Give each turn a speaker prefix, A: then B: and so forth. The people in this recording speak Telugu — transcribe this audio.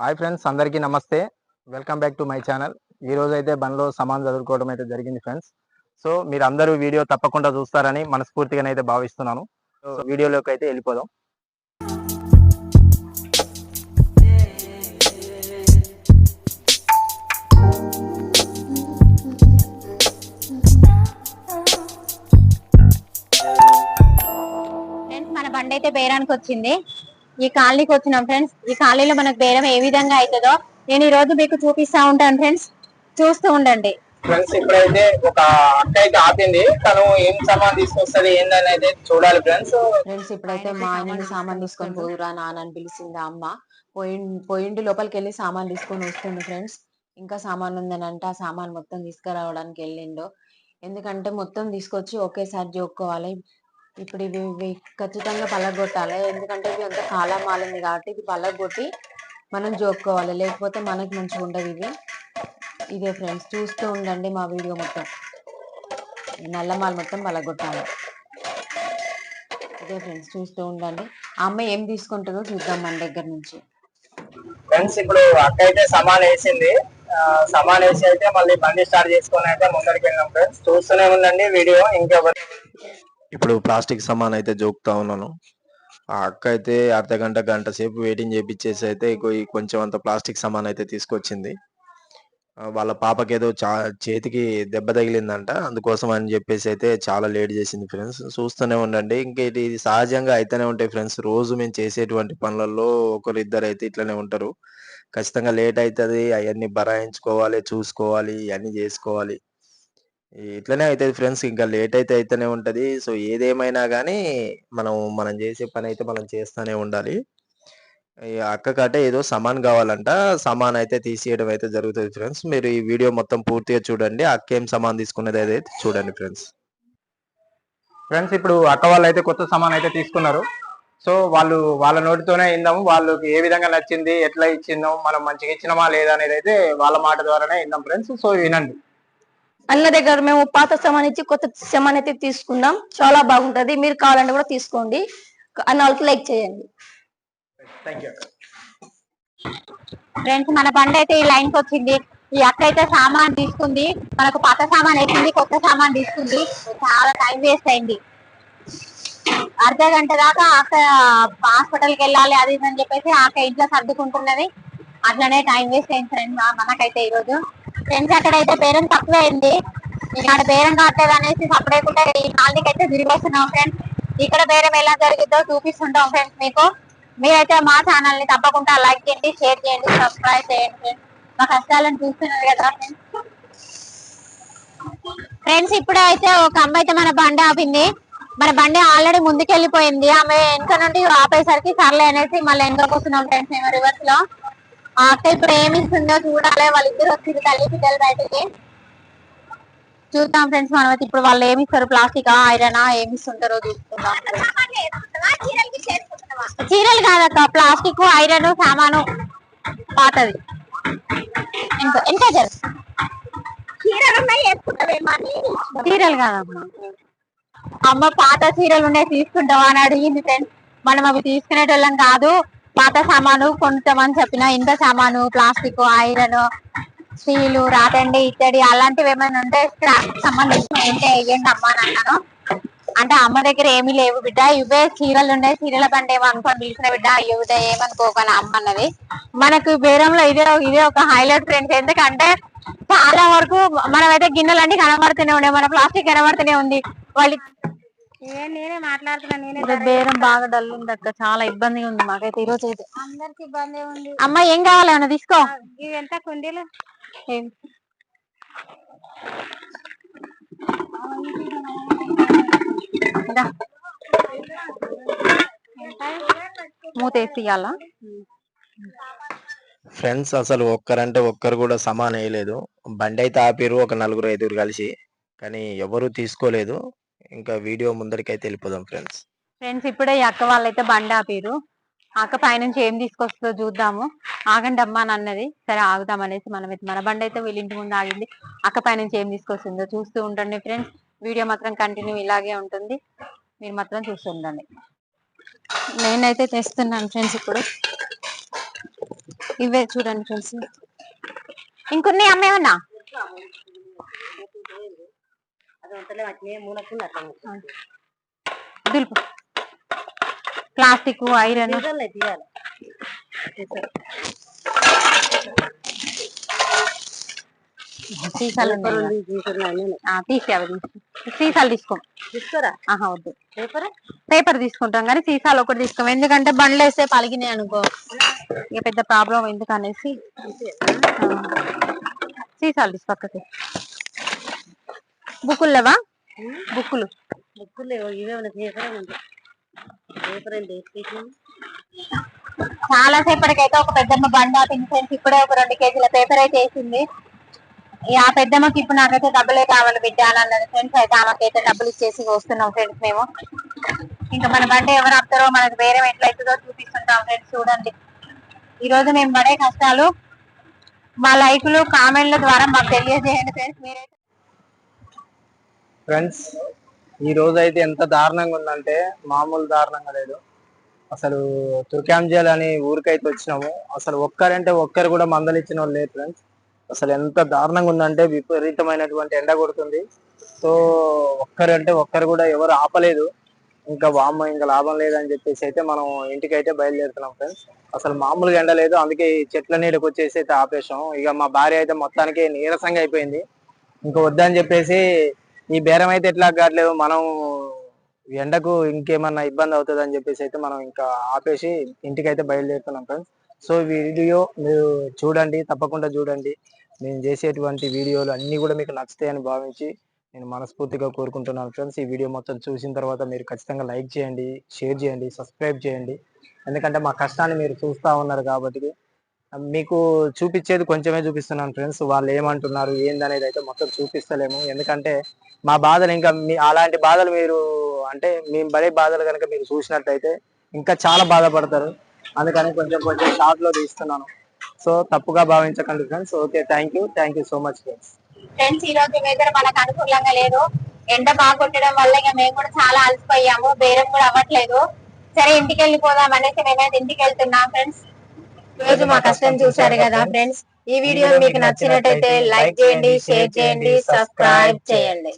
A: హాయ్ ఫ్రెండ్స్ అందరికీ నమస్తే. Welcome back to my channel. ఈ రోజు అయితే బండ్లో సమాన్ చదువుకోవడం అయితే జరిగింది ఫ్రెండ్స్. సో మీరు అందరూ వీడియో తప్పకుండా చూస్తారని మనస్ఫూర్తిగా అయితే భావిస్తున్నాను. సో వీడియోలోకి అయితే వెళ్ళిపోదాం.
B: మన బండి అయితే బేరానికి వచ్చింది ఈ కాలనీకి వచ్చినాం ఫ్రెండ్స్. ఈ కాలనీలో మనకు బేరం ఏ విధంగా అవుతుందో నేను ఈ రోజు మీకు చూపిస్తా ఉంటాను ఫ్రెండ్స్. చూస్తూ ఉండండి.
A: ఫ్రెండ్స్ ఇప్పుడైతే ఒక అక్క అయితే ఆపింది. తను ఏం సమాన్ తీసుకొస్తుంది ఏందని అయితే చూడాలి ఫ్రెండ్స్.
C: ఫ్రెండ్స్ ఇప్పుడైతే మా ఆయన సామాన్ తీసుకొని పోదురా నాన్న అని పిలిచింది అమ్మ. పోయి పోయిండి లోపలికి వెళ్ళి సామాన్ తీసుకొని వస్తుంది ఫ్రెండ్స్. ఇంకా సామాన్ ఉందని అంటే ఆ సామాన్ మొత్తం తీసుకురావడానికి వెళ్ళిండు. ఎందుకంటే మొత్తం తీసుకొచ్చి ఒకేసారి జోక్కోవాలి. ఇప్పుడు ఇవి ఇవి ఖచ్చితంగా పలగొట్టాలి. ఎందుకంటే ఇవి అంతా కాలం మాలింది కాబట్టి ఇది పలగొట్టి మనం జోక్కోవాలి. లేకపోతే మనకి మంచిగా ఉండదు ఇవి ఇదే ఫ్రెండ్స్ చూస్తూ ఉండండి మా వీడియో మొత్తం. నల్లమాల మొత్తం పలగొట్టాలి. ఇదే ఫ్రెండ్స్ చూస్తూ ఉండండి. ఆ అమ్మాయి ఏం తీసుకుంటుందో చూద్దాం మన దగ్గర నుంచి.
A: ఫ్రెండ్స్ ఇప్పుడు అక్క అయితే సమాన్ వేసింది. సమాన్ వేసి అయితే మళ్ళీ బండి స్టార్ట్ చేసుకొని అయితే ముందరికి వెళ్ళినాం ఫ్రెండ్స్. చూస్తూనే ఉందండి వీడియో. ఇంకెవరు ఇప్పుడు ప్లాస్టిక్ సమాన్ అయితే జోకుతా ఉన్నాను. ఆ అక్క అయితే అర్ధ గంట గంట సేపు వెయిటింగ్ చేపించేసి అయితే కొంచెం అంత ప్లాస్టిక్ సమాన్ అయితే తీసుకొచ్చింది. వాళ్ళ పాపకి ఏదో చా చేతికి దెబ్బ తగిలిందంట. అందుకోసం అని చెప్పేసి అయితే చాలా లేట్ చేసింది ఫ్రెండ్స్. చూస్తూనే ఉండండి. ఇంకా ఇది సహజంగా అయితేనే ఉంటాయి ఫ్రెండ్స్. రోజు మేము చేసేటువంటి పనులలో ఒకరు ఇద్దరు అయితే ఇట్లనే ఉంటారు. ఖచ్చితంగా లేట్ అవుతుంది అవన్నీ బరాయించుకోవాలి చూసుకోవాలి ఇవన్నీ చేసుకోవాలి. ఇట్లనే అవుతుంది ఫ్రెండ్స్ ఇంకా లేట్ అయితే అయితేనే ఉంటుంది. సో ఏదేమైనా కానీ మనం మనం చేసే పని అయితే మనం చేస్తూనే ఉండాలి. అక్క ఏదో సమాన్ కావాలంట. సమాన్ అయితే తీసేయడం అయితే జరుగుతుంది ఫ్రెండ్స్ మీరు ఈ వీడియో మొత్తం పూర్తిగా చూడండి. అక్క ఏం సమాన్ తీసుకునేది అయితే చూడండి ఫ్రెండ్స్ ఫ్రెండ్స్ ఇప్పుడు అక్క వాళ్ళు అయితే కొత్త సమాన్ అయితే తీసుకున్నారు. సో వాళ్ళు వాళ్ళ నోటితోనే ఇందాము వాళ్ళకి ఏ విధంగా నచ్చింది ఎట్లా ఇచ్చిందాము మనం మంచిగా ఇచ్చినామా లేదా అనేది అయితే వాళ్ళ మాట ద్వారానే ఇందాం ఫ్రెండ్స్ సో వినండి.
D: అన్న దగ్గర మేము పాత సామాన్ ఇచ్చి కొత్త సామాన్ అయితే తీసుకుందాం. చాలా బాగుంటది. మీరు కావాలంటే కూడా తీసుకోండి. అన్న వాళ్ళకి లైక్ చేయండి.
B: ఫ్రెండ్స్ మన బండి అయితే ఈ లైన్కి వచ్చింది. ఈ అక్క అయితే సామాన్ తీసుకుంది. మనకు పాత సామాన్ వేసింది కొత్త సామాన్ తీసుకుంది. చాలా టైం వేస్ట్ అయింది. అర్ధ గంట దాకా అక్క హాస్పిటల్కి వెళ్ళాలి అది ఇది అని చెప్పేసి అక్క ఇంట్లో సర్దుకుంటున్నది. అట్లనే టైం వేస్ట్ అయింది ఫ్రెండ్స్ మనకైతే ఈ రోజు ఫ్రెండ్స్ అక్కడైతే పేరెంట్ తక్కువ అయింది ఇక్కడ బేరం కావట్లేదు అనేసి సపరేకుండా ఈ నాలుగుకి అయితే తిరిగి వస్తున్నాం ఫ్రెండ్స్ ఇక్కడ బేరం ఎలా జరిగిందో చూపిస్తుంటాం ఫ్రెండ్స్ మీకు. మీరైతే మా ఛానల్ని తప్పకుండా లైక్ చేయండి షేర్ చేయండి సబ్స్క్రైబ్ చేయండి. ఫ్రెండ్స్ మా కష్టాలను చూస్తున్నారు కదా ఫ్రెండ్స్ ఇప్పుడే అయితే ఒక అమ్మాయి అయితే మన బండి ఆపింది. మన బండి ఆల్రెడీ ముందుకెళ్ళిపోయింది. ఆమె వెనక నుండి ఆపేసరికి సర్లే అనేసి మళ్ళీ ఎందుకు కూర్చున్నాం ఫ్రెండ్స్ మేము రివర్స్లో. అక్క ఇప్పుడు ఏమి ఇస్తుందో చూడాలి వాళ్ళిద్దరు వచ్చింది తల్లి పిల్లలు బయటకి. చూద్దాం ఫ్రెండ్స్ మనం ఇప్పుడు వాళ్ళు ఏమి ఇస్తారు ప్లాస్టిక్ ఐరన్? ఏమి ఇస్తుంటారో చూసుకుందాం చీరలు కాదక్క ప్లాస్టిక్ ఐరన్ సామాను పాతది ఎంత ఎంత చీరలు కాదమ్మా. అమ్మ పాత చీరలు ఉన్నాయి తీసుకుంటావా అని అడిగింది ఫ్రెండ్స్. మనం అవి తీసుకునేటోళ్ళం కాదు. పాత సామాను కొనుతామని చెప్పిన ఇంత సామాను ప్లాస్టిక్ ఐరన్ స్టీలు రాటండి ఇత్తడి అలాంటివి ఏమైనా ఉంటే స్క్రాప్ సంబంధించిన ఉంటే వేయండి అమ్మ అని అన్నాను అంటే అమ్మ దగ్గర ఏమీ లేవు బిడ్డ. ఇవే చీరలు ఉన్నాయి చీరల బండి ఏమో అనుకోని పిలిచిన బిడ్డ. అయ్యో బిడ్డ ఏమనుకోకని అమ్మ అన్నది. మనకు బేరంలో ఇదే ఇదే ఒక హైలైట్ ఫ్రెండ్స్ ఎందుకంటే చాలా వరకు మనమైతే గిన్నెలన్నీ కనబడుతూనే ఉన్నాయి మన ప్లాస్టిక్ కనబడుతూనే ఉంది. వాళ్ళు నేనే మాట్లాడుతున్నా నేనే
C: బేరం బాగా డల్ ఉంది అక్క చాలా ఇబ్బందిగా ఉంది మాకైతే ఈ రోజు అయితే.
B: అందరికి ఇబ్బంది ఉంది.
C: అమ్మ ఏం కావాలి? అన్న తీసుకో.
B: ఇవి ఎంత కుండీలు?
C: ఇయ్యాలా
A: ఫ్రెండ్స్ అసలు ఒక్కరంటే ఒక్కరు కూడా సమానం వేయలేదు బండి అయితే ఆపిరు ఒక నలుగురు ఐదుగురు కలిసి. కానీ ఎవరు తీసుకోలేదు. ఇంకా వీడియో ముందరికైతే వెళ్ళిపోదాం ఫ్రెండ్స్.
C: ఫ్రెండ్స్ ఇప్పుడే ఈ అక్క వాళ్ళైతే బండి ఆపారు అక్క పైనుంచి ఏం తీసుకొస్తుందో చూద్దాము. ఆగండి అమ్మా అని అన్నది. సరే ఆగుదాం అనేసి మనం అయితే మన బండి అయితే వీళ్ళ ఇంటి ముందు ఆగింది. అక్క పైనుంచి ఏం తీసుకొస్తుందో చూస్తూ ఉండండి ఫ్రెండ్స్. వీడియో మాత్రం కంటిన్యూ ఇలాగే ఉంటుంది. మీరు మాత్రం చూస్తూ ఉండండి. నేనైతే తెస్తున్నాను ఫ్రెండ్స్ ఇప్పుడు.
B: ఇవే చూడండి ఫ్రెండ్స్. ఇంకొన్ని అమ్మేమన్నా ప్లాస్టిక్ ఐరన్. సీసాలు ఉన్నాయి కదా. ఆ, తీసి అవి తీసి సీసాలు తీసుకో.
D: తీసుకురా?
B: ఆహా వద్దు.
D: పేపర్?
B: పేపర్ తీసుకుంటాం కానీ సీసాలు ఒకటి తీసుకోం ఎందుకంటే బండ్లు వేస్తే పలిగినాయి అనుకో. ఇక పెద్ద ప్రాబ్లం ఎందుకు అనేసి ఆ, సీసాలు తీసి పక్కకి. బుక్కులు. లేవా బుక్కులు
D: బుక్కులు ఇవే పేపర్ ఏంటి
B: చాలా సేపటికైతే ఒక పెద్దమ్మ బండ తినిసేసి ఇప్పుడే ఒక రెండు కేజీల పేపర్ అయితే వేసింది ఆ పెద్దమ్మకి ఇప్పుడు నాకైతే డబ్బులే కావాలి బిడ్డ అని అన్నది. ఫ్రెండ్స్ అయితే ఆమెకైతే డబ్బులు ఇచ్చేసి వస్తున్నాం ఫ్రెండ్స్ మేము. ఇంకా మన బండి ఎవరు ఆపుతారో మనకు వేరే ఎట్లయితుందో చూపిస్తుంటాం ఫ్రెండ్స్ చూడండి. ఈ రోజు మేము పడే కష్టాలు మా లైకులు కామెంట్ల ద్వారా మాకు తెలియజేయండి ఫ్రెండ్స్ మీరైతే
A: ఫ్రెండ్స్ ఈ రోజు అయితే ఎంత దారుణంగా ఉందంటే మామూలు దారుణంగా లేదు. అసలు తుర్కాంజల్ అని ఊరికైతే వచ్చినాము. అసలు ఒక్కరంటే ఒక్కరు కూడా మందలిచ్చిన వాళ్ళు లేదు ఫ్రెండ్స్ అసలు ఎంత దారుణంగా ఉందంటే విపరీతమైనటువంటి ఎండ కొడుతుంది. సో ఒక్కరంటే ఒక్కరు కూడా ఎవరు ఆపలేదు. ఇంకా వామ్మ ఇంకా లాభం లేదని చెప్పేసి అయితే మనం ఇంటికి అయితే బయలుదేరుతున్నాం ఫ్రెండ్స్ అసలు మామూలుగా ఎండ లేదు. అందుకే ఈ చెట్ల నీడకు వచ్చేసి అయితే ఆపేసాం ఇక మా భార్య అయితే మొత్తానికి నీరసంగా అయిపోయింది. ఇంకా వద్దని చెప్పేసి ఈ బేరం అయితే ఎట్లా కావట్లేదు. మనం ఎండకు ఇంకేమన్నా ఇబ్బంది అవుతుంది అని చెప్పేసి అయితే మనం ఇంకా ఆపేసి ఇంటికి అయితే బయలుదేరుతున్నాం ఫ్రెండ్స్. సో ఈ వీడియో మీరు చూడండి తప్పకుండా చూడండి. నేను చేసేటువంటి వీడియోలు అన్నీ కూడా మీకు నచ్చుతాయని భావించి నేను మనస్ఫూర్తిగా కోరుకుంటున్నాను ఫ్రెండ్స్. ఈ వీడియో మొత్తం చూసిన తర్వాత మీరు ఖచ్చితంగా లైక్ చేయండి షేర్ చేయండి సబ్స్క్రైబ్ చేయండి. ఎందుకంటే మా కష్టాన్ని మీరు చూస్తూ ఉన్నారు కాబట్టి మీకు చూపించేది కొంచెమే చూపిస్తున్నాను ఫ్రెండ్స్. వాళ్ళు ఏమంటున్నారు ఏందనేది అయితే మొత్తం చూపిస్తలేము. ఎందుకంటే మా బాధలు ఇంకా మీ అలాంటి బాధలు మీరు అంటే మేము పడే బాధలు కనుక మీరు చూసినట్టయితే ఇంకా చాలా బాధపడతారు. అందుకని కొంచెం కొంచెం షార్ట్లో తీస్తున్నాను. సో తప్పుగా భావించకండి friends. Okay thank you thank you so much friends
B: friends ఈ రోజు వెదర్ మనకు అనుకూలంగా లేదు. ఎండ బాగా కొట్టడం వల్ల ఇక మేము కూడా చాలా అలసిపోయాము. బేరం కూడా అవ్వట్లేదు. సరే ఇంటికి వెళ్ళిపోదాం అనేసి మేమైతే ఇంటికి వెళ్తున్నాం ఫ్రెండ్స్. రోజు మా కష్టం చూసారు కదా ఫ్రెండ్స్ ఈ వీడియో మీకు నచ్చినట్టయితే లైక్ చేయండి షేర్ చేయండి సబ్స్క్రైబ్ చేయండి.